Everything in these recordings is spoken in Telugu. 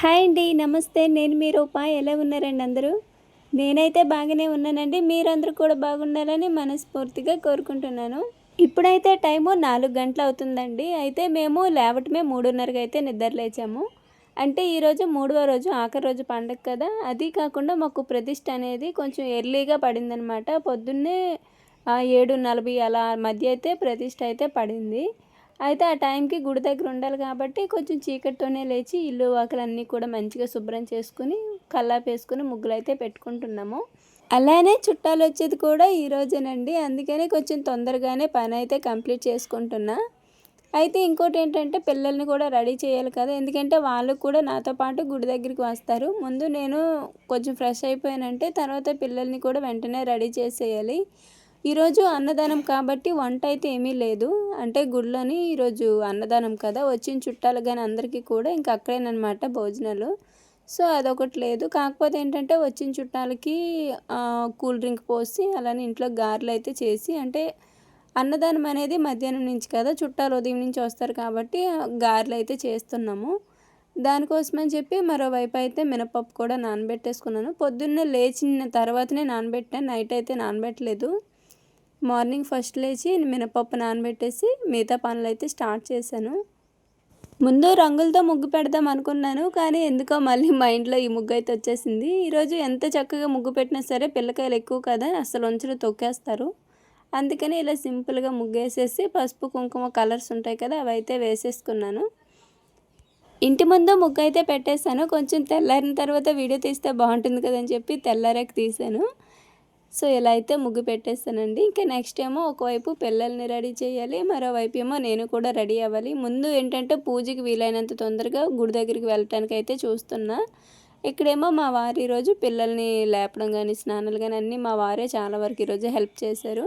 హాయ్ అండి నమస్తే. నేను మీ రూపా. ఎలా ఉన్నారండి అందరూ? నేనైతే బాగానే ఉన్నానండి. మీరందరూ కూడా బాగుండాలని మనస్ఫూర్తిగా కోరుకుంటున్నాను. ఇప్పుడైతే టైము నాలుగు గంటలు అవుతుందండి. అయితే మేము లేవటమే మూడున్నరకి అయితే నిద్ర లేచాము. అంటే ఈరోజు మూడవ రోజు ఆఖరి రోజు పండగ కదా. అది కాకుండా మాకు ప్రతిష్ట అనేది కొంచెం ఎర్లీగా పడిందనమాట పొద్దున్నే ఏడు నలభై అలా మధ్య అయితే ప్రతిష్ట అయితే పడింది. అయితే ఆ టైంకి గుడి దగ్గర ఉండాలి కాబట్టి కొంచెం చీకటితోనే లేచి ఇల్లు వాకలన్నీ కూడా మంచిగా శుభ్రం చేసుకుని కల్లాపు వేసుకుని ముగ్గులు అయితే పెట్టుకుంటున్నాము. అలానే చుట్టాలు వచ్చేది కూడా ఈ రోజేనండి. అందుకనే కొంచెం తొందరగానే పని అయితే కంప్లీట్ చేసుకుంటున్నా. అయితే ఇంకోటి ఏంటంటే పిల్లల్ని కూడా రెడీ చేయాలి కదా. ఎందుకంటే వాళ్ళు కూడా నాతో పాటు గుడి దగ్గరికి వస్తారు. ముందు నేను కొంచెం ఫ్రెష్ అయిపోయానంటే తర్వాత పిల్లల్ని కూడా వెంటనే రెడీ చేసేయాలి. ఈరోజు అన్నదానం కాబట్టి వంట అయితే ఏమీ లేదు. అంటే గుడిలోని ఈరోజు అన్నదానం కదా. వచ్చిన చుట్టాలు కానీ అందరికీ కూడా ఇంకా అక్కడేనమాట భోజనాలు. సో అదొకటి లేదు. కాకపోతే ఏంటంటే వచ్చిన చుట్టాలకి కూల్ డ్రింక్ పోసి అలానే ఇంట్లో గారెలు అయితే చేసి అంటే అన్నదానం అనేది మధ్యాహ్నం నుంచి కదా. చుట్టాలు ఉదయం నుంచి వస్తారు కాబట్టి గారెలు అయితే చేస్తున్నాము. దానికోసమని చెప్పి మరోవైపు అయితే మినపప్పు కూడా నానబెట్టేసుకున్నాను. పొద్దున్నే లేచిన తర్వాతనే నానబెట్టాను. నైట్ అయితే నానబెట్టలేదు. మార్నింగ్ ఫస్ట్ లేచి మినపప్పు నానబెట్టేసి మిగతా పనులు అయితే స్టార్ట్ చేశాను. ముందు రంగులతో ముగ్గు పెడదాం అనుకున్నాను కానీ ఎందుకో మళ్ళీ మైండ్లో ఈ ముగ్గు అయితే వచ్చేసింది. ఈరోజు ఎంత చక్కగా ముగ్గు పెట్టినా సరే పిల్లకాయలు ఎక్కువ కదా అసలు వంచులు తొక్కేస్తారు. అందుకని ఇలా సింపుల్గా ముగ్గు వేసేసి పసుపు కుంకుమ కలర్స్ ఉంటాయి కదా అవి అయితే వేసేసుకున్నాను. ఇంటి ముందు ముగ్గు అయితే పెట్టేశాను. కొంచెం తెల్లారిన తర్వాత వీడియో తీస్తే బాగుంటుంది కదని చెప్పి తెల్లారాకి తీశాను. సో ఇలా అయితే ముగ్గు పెట్టేస్తానండి ఇంకా నెక్స్ట్ ఏమో ఒకవైపు పిల్లల్ని రెడీ చేయాలి మరోవైపు ఏమో నేను కూడా రెడీ అవ్వాలి. ముందు ఏంటంటే పూజకి వీలైనంత తొందరగా గుడి దగ్గరికి వెళ్ళటానికి అయితే చూస్తున్నా. ఇక్కడేమో మా వారు ఈరోజు పిల్లల్ని లేపడం కానీ స్నానాలు కానీ అన్నీ మా వారే చాలా వరకు ఈరోజు హెల్ప్ చేశారు.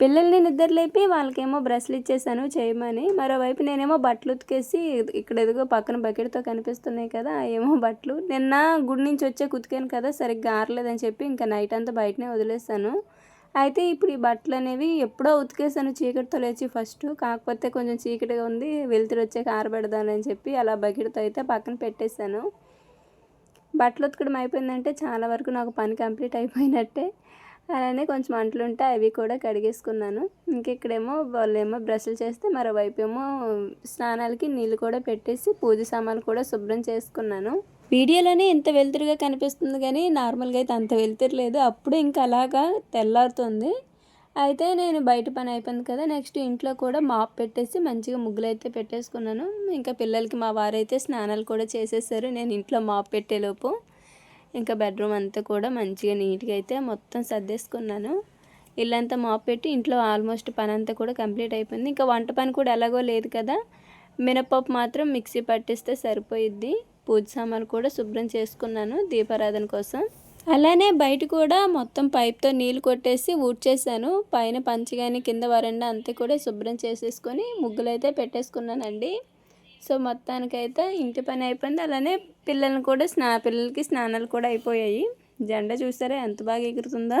పిల్లల్ని నిద్రలేపి వాళ్ళకేమో బ్రష్లు ఇచ్చేసాను చేయమని. మరోవైపు నేనేమో బట్టలు ఉతికేసి ఇక్కడ ఎదుగో పక్కన బకెట్తో కనిపిస్తున్నాయి కదా ఏమో బట్టలు. నిన్న గుడి నుంచి వచ్చే కుతికాను కదా సరిగ్గా ఆరలేదని చెప్పి ఇంకా నైట్ అంతా బయటనే వదిలేసాను అయితే ఇప్పుడు ఈ బట్టలు అనేవి ఎప్పుడో ఉతికేసాను చీకటితో లేచి ఫస్ట్. కాకపోతే కొంచెం చీకటిగా ఉంది వెలుతురు వచ్చాక ఆరబెడదానని చెప్పి అలా బకెట్తో అయితే పక్కన పెట్టేశాను. బట్టలు ఉతకడం అయిపోయిందంటే చాలా వరకు నాకు పని కంప్లీట్ అయిపోయినట్టే. అలానే కొంచెం అంట్లు ఉంటే అవి కూడా కడిగేసుకున్నాను. ఇంకెక్కడేమో వాళ్ళేమో బ్రష్లు చేస్తే మరోవైపు ఏమో స్నానాలకి నీళ్ళు కూడా పెట్టేసి పూజ సామాన్లు కూడా శుభ్రం చేసుకున్నాను. వీడియోలోనే ఇంత వెలుతురుగా కనిపిస్తుంది కానీ నార్మల్గా అయితే అంత వెలుతురు లేదు. అప్పుడు ఇంకా అలాగా తెల్లారుతుంది. అయితే నేను బయట పని అయిపోయింది కదా నెక్స్ట్ ఇంట్లో కూడా మాప్ పెట్టేసి మంచిగా ముగ్గులు అయితే పెట్టేసుకున్నాను. ఇంకా పిల్లలకి మా వారైతే స్నానాలు కూడా చేసేసారు. నేను ఇంట్లో మాప్ పెట్టేలోపు. ఇంకా బెడ్రూమ్ అంతా కూడా మంచిగా నీట్గా అయితే మొత్తం సర్దేసుకున్నాను. ఇల్లంతా మాప్ పెట్టి ఇంట్లో ఆల్మోస్ట్ పని అంతా కూడా కంప్లీట్ అయిపోయింది. ఇంకా వంట పని కూడా ఎలాగో లేదు కదా. మినపప్పు మాత్రం మిక్సీ పట్టిస్తే సరిపోయిద్ది. పూజ సామాన్లు కూడా శుభ్రం చేసుకున్నాను దీపారాధన కోసం. అలానే బయట కూడా మొత్తం పైప్తో నీళ్ళు కొట్టేసి ఊడ్చేసాను. పైన పంచి కానీ కింద వరండా అంతా కూడా శుభ్రం చేసేసుకొని ముగ్గులైతే పెట్టేసుకున్నానండి. సో మొత్తానికైతే ఇంటి పని అయిపోయింది. అలానే పిల్లల్ని కూడా స్నా పిల్లలకి స్నానాలు కూడా అయిపోయాయి. జెండా చూసారా ఎంత బాగా ఎగురుతుందో.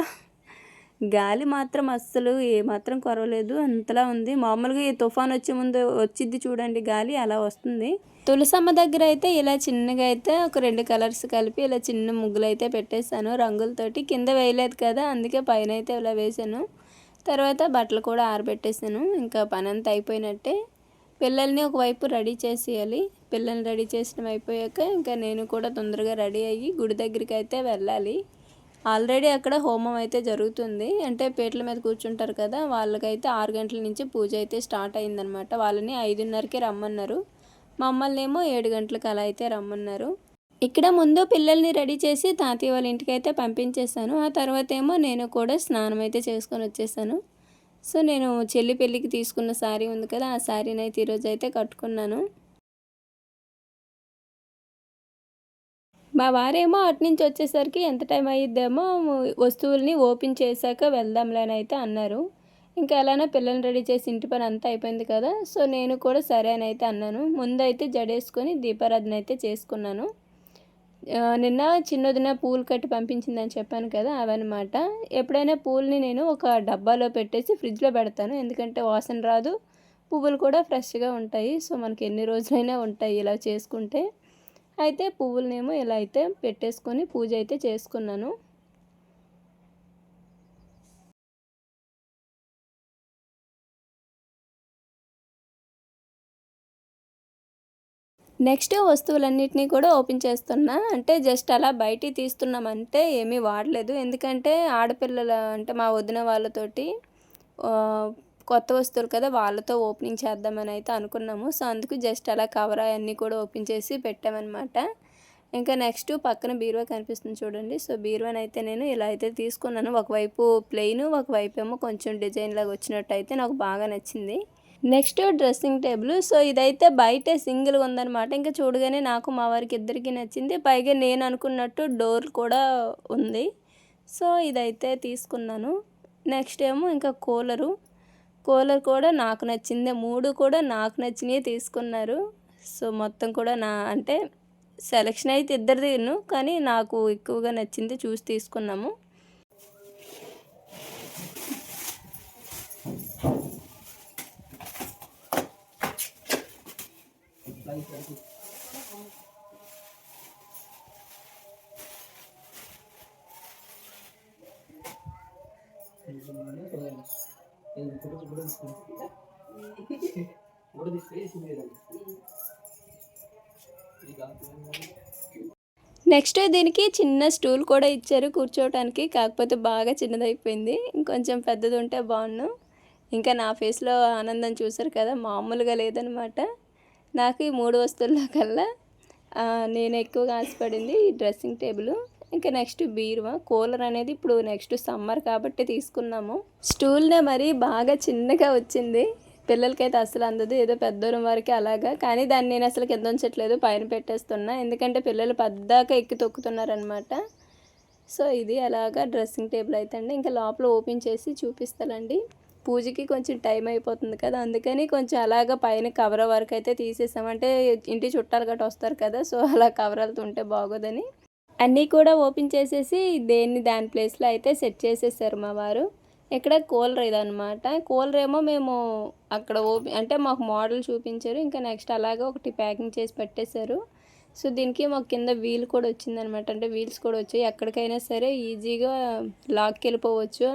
గాలి మాత్రం అస్సలు ఏమాత్రం కొరవలేదు. అంతలా ఉంది. మామూలుగా ఈ తుఫాన్ వచ్చే ముందు వచ్చిద్ది చూడండి గాలి అలా వస్తుంది. తులసమ్మ దగ్గర అయితే ఇలా చిన్నగా అయితే ఒక రెండు కలర్స్ కలిపి ఇలా చిన్న ముగ్గులు అయితే పెట్టేశాను. రంగులతోటి కింద వేయలేదు కదా అందుకే పైన అయితే ఇలా వేసాను తర్వాత బట్టలు కూడా ఆరబెట్టేసాను ఇంకా పని అంతా అయిపోయినట్టే. పిల్లల్ని ఒకవైపు రెడీ చేసేయాలి. పిల్లల్ని రెడీ చేసిన అయిపోయాక ఇంకా నేను కూడా తొందరగా రెడీ అయ్యి గుడి దగ్గరికి అయితే వెళ్ళాలి. ఆల్రెడీ అక్కడ హోమం అయితే జరుగుతుంది. అంటే పీటల మీద కూర్చుంటారు కదా వాళ్ళకైతే ఆరు గంటల నుంచి పూజ అయితే స్టార్ట్ అయిందనమాట వాళ్ళని ఐదున్నరకి రమ్మన్నారు. మమ్మల్ని ఏమో ఏడు గంటలకు అలా అయితే రమ్మన్నారు. ఇక్కడ ముందు పిల్లల్ని రెడీ చేసి తాతయ్య వాళ్ళ ఇంటికి అయితే పంపించేశాను. ఆ తర్వాత ఏమో నేను కూడా స్నానం అయితే చేసుకొని వచ్చేసాను సో నేను చెల్లి పెళ్ళికి తీసుకున్న శారీ ఉంది కదా ఆ శారీని అయితే ఈరోజు అయితే కట్టుకున్నాను. మా వారేమో అటు నుంచి వచ్చేసరికి ఎంత టైం అయ్యిద్దేమో వస్తువుల్ని ఓపెన్ చేశాక వెళ్దాంలేని అయితే అన్నారు. ఇంకా ఎలానో పిల్లల్ని రెడీ చేసి ఇంటి పని అంతా అయిపోయింది కదా సో నేను కూడా సరే అని అయితే అన్నాను. ముందైతే జడేసుకొని దీపారాధన అయితే చేసుకున్నాను. నిన్న చిన్నదిన పూలు కట్టి పంపించిందని చెప్పాను కదా అవన్నమాట. ఎప్పుడైనా పూలని నేను ఒక డబ్బాలో పెట్టేసి ఫ్రిడ్జ్లో పెడతాను. ఎందుకంటే వాసన రాదు. పువ్వులు కూడా ఫ్రెష్గా ఉంటాయి. సో మనకి ఎన్ని రోజులైనా ఉంటాయి ఇలా చేసుకుంటే. అయితే పువ్వులనేమో ఇలా అయితే పెట్టేసుకొని పూజ అయితే చేసుకున్నాను. నెక్స్ట్ వస్తువులన్నిటినీ కూడా ఓపెన్ చేస్తున్నా. అంటే జస్ట్ అలా బయటికి తీస్తున్నామంటే ఏమీ వాడలేదు. ఎందుకంటే ఆడపిల్లల అంటే మా వదిన వాళ్ళతోటి కొత్త వస్తువులు కదా వాళ్ళతో ఓపెనింగ్ చేద్దామని అయితే అనుకున్నాము. సో అందుకు జస్ట్ అలా కవర్ అవన్నీ కూడా ఓపెన్ చేసి పెట్టామన్నమాట. ఇంకా నెక్స్ట్ పక్కన బీరువా కనిపిస్తుంది చూడండి. సో బీరువాని అయితే నేను ఇలా అయితే తీసుకున్నాను. ఒకవైపు ప్లెయిన్ ఒకవైపు ఏమో కొంచెం డిజైన్ లాగా వచ్చినట్టు అయితే నాకు బాగా నచ్చింది. Next dressing table. సో ఇదైతే బయటే సింగిల్గా ఉందన్నమాట. ఇంకా చూడగానే నాకు మా వారికి ఇద్దరికి నచ్చింది. పైగా నేను అనుకున్నట్టు డోర్ కూడా ఉంది. సో ఇదైతే తీసుకున్నాను. నెక్స్ట్ ఏమో ఇంకా కూలరు. కూలర్ కూడా నాకు నచ్చింది. మూడు కూడా నాకు నచ్చినవి తీసుకున్నారు. సో మొత్తం కూడా నా అంటే సెలెక్షన్ అయితే ఇద్దరిదిను కానీ నాకు ఎక్కువగా నచ్చింది చూసి తీసుకున్నాము. నెక్స్ట్ దీనికి చిన్న స్టూల్ కూడా ఇచ్చారు కూర్చోవడానికి కాకపోతే బాగా చిన్నదైపోయింది. ఇంకొంచెం పెద్దది ఉంటే బాగుండు. ఇంకా నా ఫేస్లో ఆనందం చూసారు కదా మామూలుగా లేదనమాట. నాకు ఈ మూడు వస్తువుల్లో కల్లా నేను ఎక్కువగా ఆశపడింది ఈ డ్రెస్సింగ్ టేబుల్. ఇంకా నెక్స్ట్ బీరువా? కూలర్ అనేది ఇప్పుడు నెక్స్ట్ సమ్మర్ కాబట్టి తీసుకున్నాము. స్టూల్నే మరి బాగా చిన్నగా వచ్చింది. పిల్లలకైతే అసలు అందదు. ఏదో పెద్దోరం వరకు అలాగా. కానీ దాన్ని నేను అసలు కింద ఉంచట్లేదు పైన పెట్టేస్తున్నా. ఎందుకంటే పిల్లలు పెద్దాక ఎక్కి తొక్కుతున్నారనమాట సో ఇది అలాగా డ్రెస్సింగ్ టేబుల్ అయితే అండి ఇంకా లోపల ఓపెన్ చేసి చూపిస్తానండి. పూజకి కొంచెం టైం అయిపోతుంది కదా అందుకని కొంచెం అలాగా పైన కవర్ వరకు అయితే తీసేసామంటే ఇంటి చుట్టాలు గట్రా వస్తారు కదా సో అలా కవర్ ఉంటే బాగోదని. అన్నీ కూడా ఓపెన్ చేసేసి దేన్ని దాని ప్లేస్లో అయితే సెట్ చేసేసారు మా వారు. ఇక్కడ కూలర్ ఇదనమాట కూలర్ ఏమో మేము అక్కడ ఓపెన్ అంటే మాకు మోడల్ చూపించారు. ఇంకా నెక్స్ట్ అలాగే ఒకటి ప్యాకింగ్ చేసి పెట్టేశారు. సో దీనికి మాకు కింద వీల్ కూడా వచ్చిందనమాట అంటే వీల్స్ కూడా వచ్చాయి. ఎక్కడికైనా సరే ఈజీగా లాక్కి వెళ్ళిపోవచ్చు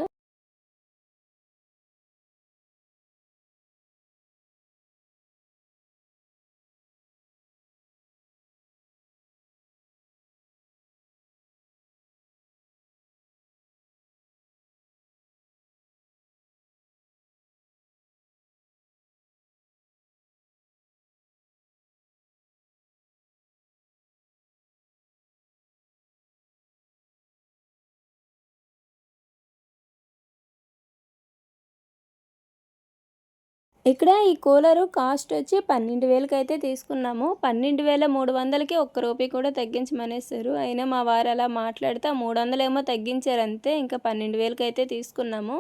ఇక్కడ ఈ కూలరు కాస్ట్ వచ్చి పన్నెండు వేలకి అయితే తీసుకున్నాము. పన్నెండు వేల మూడు వందలకి ఒక్క రూపాయి కూడా తగ్గించమనేసారు అయినా మా వారు అలా మాట్లాడితే మూడు వందలేమో తగ్గించారు అంతే ఇంకా పన్నెండు వేలకి అయితే తీసుకున్నాము.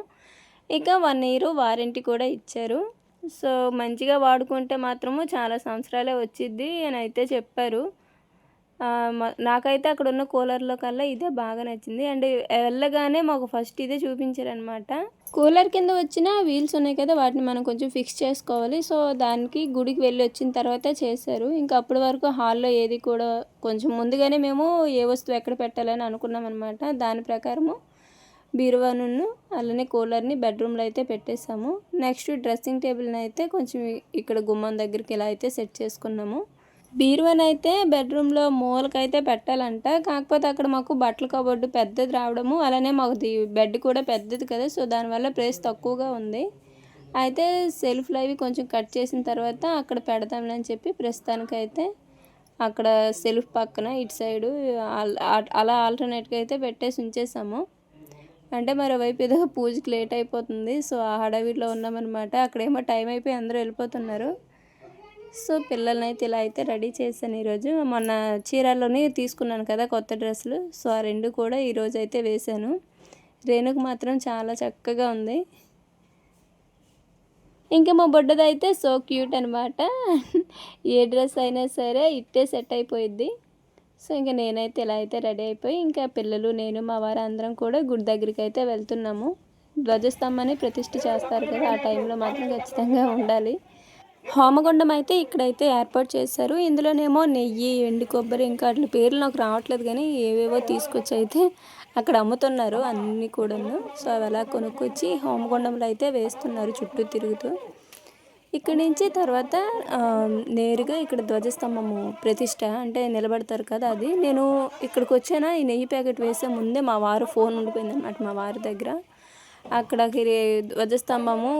ఇక వన్ ఇయర్ వారంటీ కూడా ఇచ్చారు. సో మంచిగా వాడుకుంటే మాత్రము చాలా సంవత్సరాలే వచ్చిద్ది అని అయితే చెప్పారు. నాకైతే అక్కడ ఉన్న కూలర్లో కల్లా ఇదే బాగా నచ్చింది. అండ్ వెళ్ళగానే మాకు ఫస్ట్ ఇదే చూపించారనమాట కూలర్ కింద వచ్చిన వీల్స్ ఉన్నాయి కదా వాటిని మనం కొంచెం ఫిక్స్ చేసుకోవాలి. సో దానికి గుడికి వెళ్ళి వచ్చిన తర్వాత చేశారు. ఇంకా అప్పటి వరకు హాల్లో ఏది కూడా కొంచెం ముందుగానే మేము ఏ వస్తువు ఎక్కడ పెట్టాలని అనుకున్నాం అనమాట దాని ప్రకారము బీరువాను అలానే కూలర్ని బెడ్రూమ్లో అయితే పెట్టేసాము నెక్స్ట్ డ్రెస్సింగ్ టేబుల్ని అయితే కొంచెం ఇక్కడ గుమ్మం దగ్గరికి ఇలా అయితే సెట్ చేసుకున్నాము. బీరువాని అయితే బెడ్రూమ్లో మూలకైతే పెట్టాలంట. కాకపోతే అక్కడ మాకు బట్టల కబోర్డు పెద్దది రావడము అలానే మాకు ది బెడ్ కూడా పెద్దది కదా సో దానివల్ల ప్రైస్ తక్కువగా ఉంది. అయితే సెల్ఫ్లు అవి కొంచెం కట్ చేసిన తర్వాత అక్కడ పెడదాంలే అని చెప్పి ప్రస్తుతానికైతే అక్కడ సెల్ఫ్ పక్కన ఇటు సైడు అలా ఆల్టర్నేట్గా అయితే పెట్టేసి ఉంచేసాము. అంటే మరోవైపు ఏదో పూజకి లేట్ అయిపోతుంది సో ఆ హడావిడిలో ఉన్నామన్నమాట. అక్కడేమో టైం అయిపోయి అందరూ వెళ్ళిపోతున్నారు. సో పిల్లల్ని అయితే ఇలా అయితే రెడీ చేశాను ఈరోజు. మొన్న చీరలోనే తీసుకున్నాను కదా కొత్త డ్రెస్సులు. సో ఆ రెండు కూడా ఈరోజు అయితే వేశాను. రేణుకు మాత్రం చాలా చక్కగా ఉంది. ఇంకా మా బొడ్డది అయితే సో క్యూట్ అనమాట ఏ డ్రెస్ అయినా సరే ఇట్టే సెట్ అయిపోయిద్ది. సో ఇంకా నేనైతే ఇలా అయితే రెడీ అయిపోయి ఇంకా పిల్లలు నేను మా వారు అందరం కూడా గుడి దగ్గరికి అయితే వెళ్తున్నాము. ధ్వజస్తంభాన్ని ప్రతిష్ఠ చేస్తారు కదా ఆ టైంలో మాత్రం ఖచ్చితంగా ఉండాలి. హోమగుండం అయితే ఇక్కడైతే ఏర్పాటు చేశారు. ఇందులోనేమో నెయ్యి ఎండు కొబ్బరి ఇంకా వాటి పేర్లు నాకు రావట్లేదు కానీ ఏవేవో తీసుకొచ్చి అయితే అక్కడ అమ్ముతున్నారు అన్నీ కూడాను. సో అవి అలా కొనుక్కొచ్చి హోమగుండంలో అయితే వేస్తున్నారు చుట్టూ తిరుగుతూ. ఇక్కడి నుంచి తర్వాత నేరుగా ఇక్కడ ధ్వజస్తంభము ప్రతిష్ట అంటే నిలబడతారు కదా అది. నేను ఇక్కడికి వచ్చానా ఈ నెయ్యి ప్యాకెట్ వేసే ముందే మా వారు ఫోన్ ఉండిపోయింది అనమాట మా వారి దగ్గర. అక్కడికి ధ్వజస్తంభము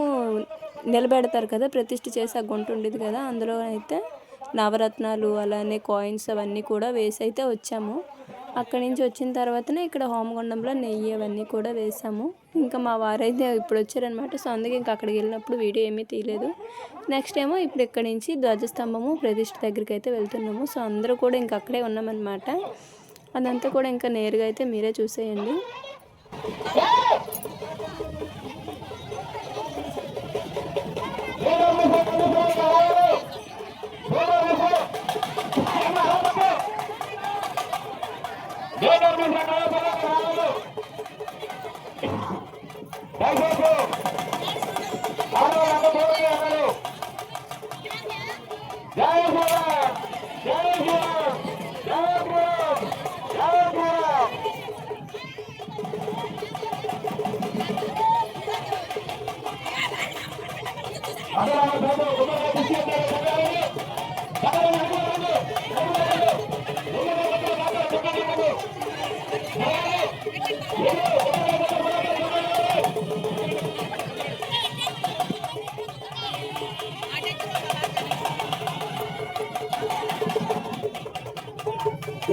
నిలబెడతారు కదా ప్రతిష్ఠ చేసి ఆ గుంట ఉండేది కదా అందులో అయితే నవరత్నాలు అలానే కాయిన్స్ అవన్నీ కూడా వేసి అయితే వచ్చాము. అక్కడి నుంచి వచ్చిన తర్వాతనే ఇక్కడ హోమగుండంలో నెయ్యి అవన్నీ కూడా వేసాము. ఇంకా మా వారైతే ఇప్పుడు వచ్చారనమాట సో అందుకే ఇంకా అక్కడికి వెళ్ళినప్పుడు వీడియో ఏమీ తీయలేదు. నెక్స్ట్ ఏమో ఇప్పుడు ఇక్కడి నుంచి ధ్వజస్తంభము ప్రతిష్ఠ దగ్గరికి అయితే వెళ్తున్నాము. సో అందరూ కూడా ఇంకా అక్కడే ఉన్నామన్నమాట. అదంతా కూడా ఇంకా నేరుగా అయితే మీరే చూసేయండి. Vamos, vamos!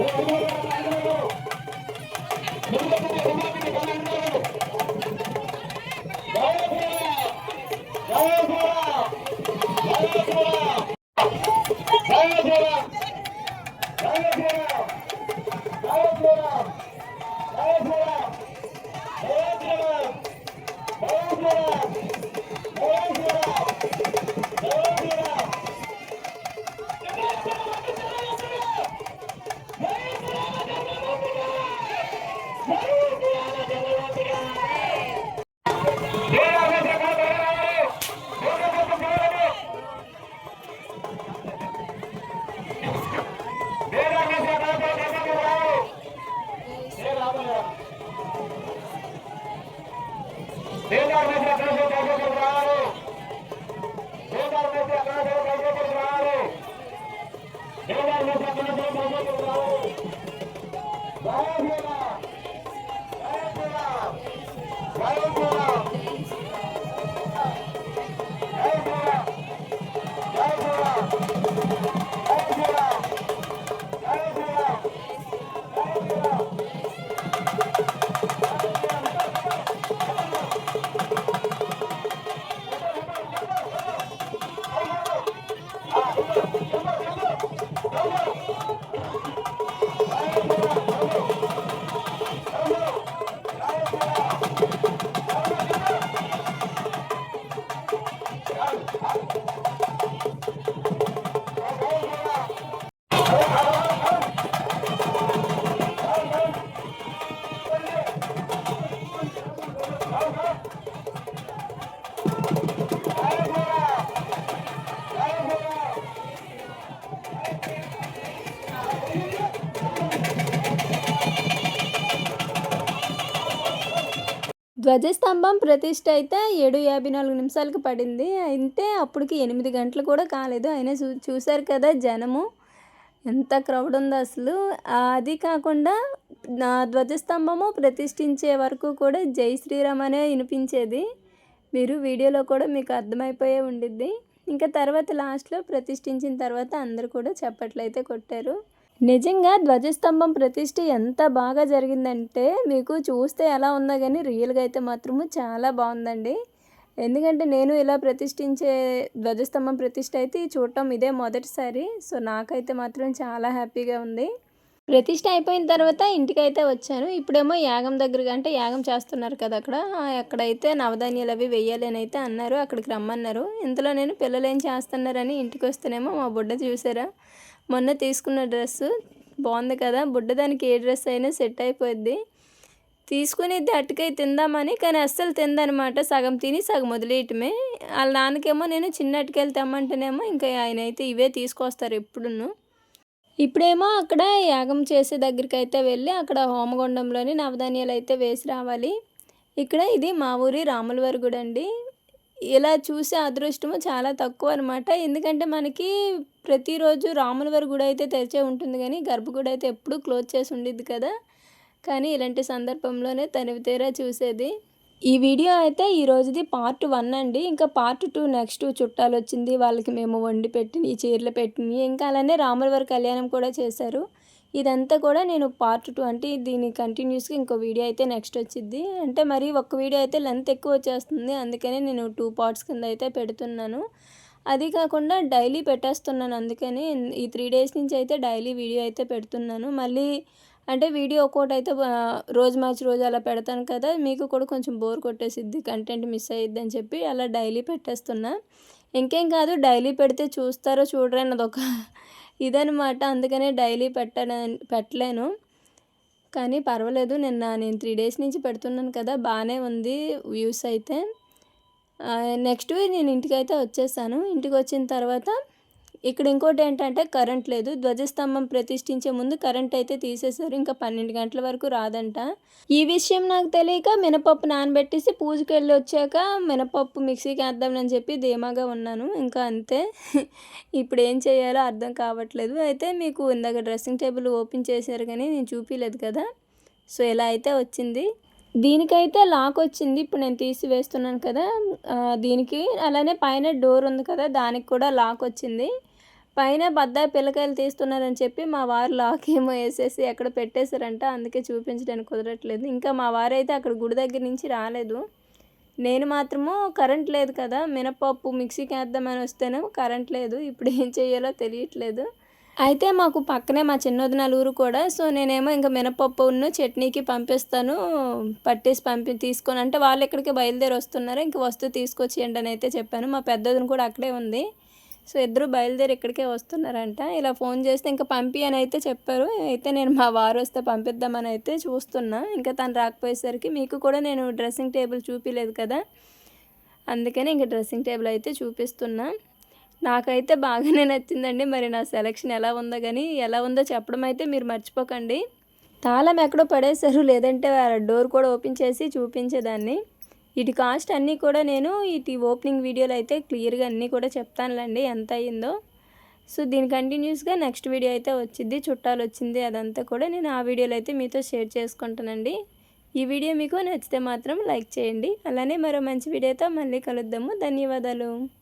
Whoa, whoa, whoa. ధ్వజస్తంభం ప్రతిష్ట అయితే ఏడు యాభై నాలుగు నిమిషాలకు పడింది. అయితే అప్పటికి ఎనిమిది గంటలు కూడా కాలేదు. అయినా చూ చూశారు కదా జనము. ఎంత క్రౌడ్ ఉంది అసలు. అది కాకుండా నా ధ్వజస్తంభము ప్రతిష్ఠించే వరకు కూడా జై శ్రీరామ్ అనే వినిపించేది. మీరు వీడియోలో కూడా మీకు అర్థమైపోయే ఉండిద్ది. ఇంకా తర్వాత లాస్ట్లో ప్రతిష్ఠించిన తర్వాత అందరూ కూడా చప్పట్లు అయితే కొట్టారు. నిజంగా ధ్వజస్తంభం ప్రతిష్ఠ ఎంత బాగా జరిగిందంటే మీకు చూస్తే ఎలా ఉందో కానీ రియల్గా అయితే మాత్రము చాలా బాగుందండి. ఎందుకంటే నేను ఇలా ప్రతిష్ఠించే ధ్వజస్తంభం ప్రతిష్ఠ అయితే చూడటం ఇదే మొదటిసారి. సో నాకైతే మాత్రం చాలా హ్యాపీగా ఉంది. ప్రతిష్ఠ అయిపోయిన తర్వాత ఇంటికైతే వచ్చాను. ఇప్పుడేమో యాగం దగ్గరగా అంటే యాగం చేస్తున్నారు కదా అక్కడ. అక్కడైతే నవధాన్యాలు అవి వేయాలని అని అయితే అన్నారు. అక్కడికి రమ్మన్నారు. ఇంతలో నేను పిల్లలు ఏం చేస్తున్నారని ఇంటికి వస్తేనేమో మా బుడ్డ చూసారా? మొన్న తీసుకున్న డ్రెస్సు బాగుంది కదా బుడ్డ దానికి ఏ డ్రెస్ అయినా సెట్ అయిపోద్ది. తీసుకునేది అటుకై తిందామని కానీ అస్సలు తిందనమాట. సగం తిని సగం వదిలేయటమే. వాళ్ళ నాన్నకేమో నేను చిన్న అటుకెళ్ళి తెమ్మంటేనేమో ఇంకా ఆయన అయితే ఇవే తీసుకొస్తారు ఎప్పుడును. ఇప్పుడేమో అక్కడ యాగం చేసే దగ్గరికి అయితే వెళ్ళి అక్కడ హోమగుండంలోని నవధాన్యాలు అయితే వేసి రావాలి. ఇక్కడ ఇది మా ఊరి రాములవారి గుడి అండి ఇలా చూసే అదృష్టము చాలా తక్కువ అనమాట ఎందుకంటే మనకి ప్రతిరోజు రాములవారి గుడి అయితే తెరిచే ఉంటుంది కానీ గర్భగుడి అయితే ఎప్పుడూ క్లోజ్ చేసి ఉండిద్ది కదా. కానీ ఇలాంటి సందర్భంలోనే తనివి తీరా చూసేది. ఈ వీడియో అయితే ఈ రోజుది పార్ట్ వన్ అండి. ఇంకా పార్ట్ టూ నెక్స్ట్ చుట్టాలు వచ్చింది. వాళ్ళకి మేము వండి పెట్టిన చీరలు పెట్టినవి ఇంకా అలానే రాములవారి కళ్యాణం కూడా చేశారు. ఇదంతా కూడా నేను పార్ట్ టూ అంటే దీని కంటిన్యూస్గా ఇంకో వీడియో అయితే నెక్స్ట్ వచ్చింది అంటే మరి ఒక వీడియో అయితే లెంత్ ఎక్కువ వచ్చేస్తుంది. అందుకనే నేను టూ పార్ట్స్ కింద అయితే పెడుతున్నాను. అది కాకుండా డైలీ పెట్టేస్తున్నాను. అందుకని ఈ త్రీ డేస్ నుంచి అయితే డైలీ వీడియో అయితే పెడుతున్నాను. మళ్ళీ అంటే వీడియో ఒక్కోటి అయితే రోజు మార్చి రోజు అలా పెడతాను కదా మీకు కూడా కొంచెం బోర్ కొట్టేసిద్ది కంటెంట్ మిస్ అయ్యిద్ది అని చెప్పి అలా డైలీ పెట్టేస్తున్నా. ఇంకేం కాదు డైలీ పెడితే చూస్తారో చూడరని అదొక ఇదనమాట అందుకనే డైలీ పెట్టను పెట్టలేను. కానీ పర్వాలేదు నిన్న నేను త్రీ డేస్ నుంచి పెడుతున్నాను కదా బాగానే ఉంది వ్యూస్ అయితే. నెక్స్ట్ నేను ఇంటికి అయితే వచ్చేసాను. ఇంటికి వచ్చిన తర్వాత ఇక్కడ ఇంకోటి ఏంటంటే కరెంట్ లేదు. ధ్వజస్తంభం ప్రతిష్ఠించే ముందు కరెంట్ అయితే తీసేశారు. ఇంకా పన్నెండు గంటల వరకు రాదంట. ఈ విషయం నాకు తెలియక మినపప్పు నానబెట్టేసి పూజకి వెళ్ళి వచ్చాక మినపప్పు మిక్సీకి వేద్దామని చెప్పి ధీమాగా ఉన్నాను. ఇంకా అంతే. ఇప్పుడు ఏం చేయాలో అర్థం కావట్లేదు. అయితే మీకు ఇందాక డ్రెస్సింగ్ టేబుల్ ఓపెన్ చేశారు కానీ నేను చూపించలేదు కదా. సో ఇలా అయితే వచ్చింది. దీనికైతే లాక్ వచ్చింది. ఇప్పుడు నేను తీసి వేస్తున్నాను కదా. దీనికి అలానే పైన డోర్ ఉంది కదా. దానికి కూడా లాక్ వచ్చింది. పైన బద్దాయి పిల్లకాయలు తీస్తున్నారని చెప్పి మా వారు లాక్ ఏమో వేసేసి ఎక్కడ పెట్టేశారంట అందుకే చూపించడానికి కుదరట్లేదు. ఇంకా మా వారైతే అక్కడ గుడి దగ్గర నుంచి రాలేదు. నేను మాత్రము కరెంట్ లేదు కదా మినపప్పు మిక్సీకి వేద్దామని వస్తేనే కరెంట్ లేదు. ఇప్పుడు ఏం చేయాలో తెలియట్లేదు. అయితే మాకు పక్కనే మా చిన్నది ఊరు కూడా సో నేనేమో ఇంకా మినపప్పును చట్నీకి పంపిస్తాను పట్టేసి పంపి తీసుకొని. అంటే వాళ్ళు ఇక్కడికి బయలుదేరి వస్తున్నారు ఇంక వస్తువు తీసుకొచ్చేయండి అని అయితే చెప్పాను. మా పెద్దదిని కూడా అక్కడే ఉంది. సో ఇద్దరు బయలుదేరి ఇక్కడికే వస్తున్నారంట. ఇలా ఫోన్ చేస్తే ఇంకా పంపి అని అయితే చెప్పారు. అయితే నేను మా వారు వస్తే పంపిద్దామని అయితే చూస్తున్నా. ఇంకా తను రాకపోయేసరికి మీకు కూడా నేను డ్రెస్సింగ్ టేబుల్ చూపించలేదు కదా. అందుకని ఇంకా డ్రెస్సింగ్ టేబుల్ అయితే చూపిస్తున్నా. నాకైతే బాగానే నచ్చిందండి. మరి నా సెలెక్షన్ ఎలా ఉందో కానీ ఎలా ఉందో చెప్పడం అయితే మీరు మర్చిపోకండి. తాళం ఎక్కడో పడేశారు. లేదంటే డోర్ కూడా ఓపెన్ చేసి చూపించేదాన్ని. ఇటు కాస్ట్ అన్నీ కూడా నేను ఇటు ఓపెనింగ్ వీడియోలో అయితే క్లియర్గా అన్నీ కూడా చెప్తానులేండి ఎంత అయ్యిందో. సో దీని కంటిన్యూస్గా నెక్స్ట్ వీడియో అయితే వచ్చింది చుట్టాలు వచ్చింది అదంతా కూడా నేను ఆ వీడియోలో అయితే మీతో షేర్ చేసుకుంటానండి. ఈ వీడియో మీకు నచ్చితే మాత్రం లైక్ చేయండి. అలానే మరో మంచి వీడియోతో మళ్ళీ కలుద్దాము. ధన్యవాదాలు.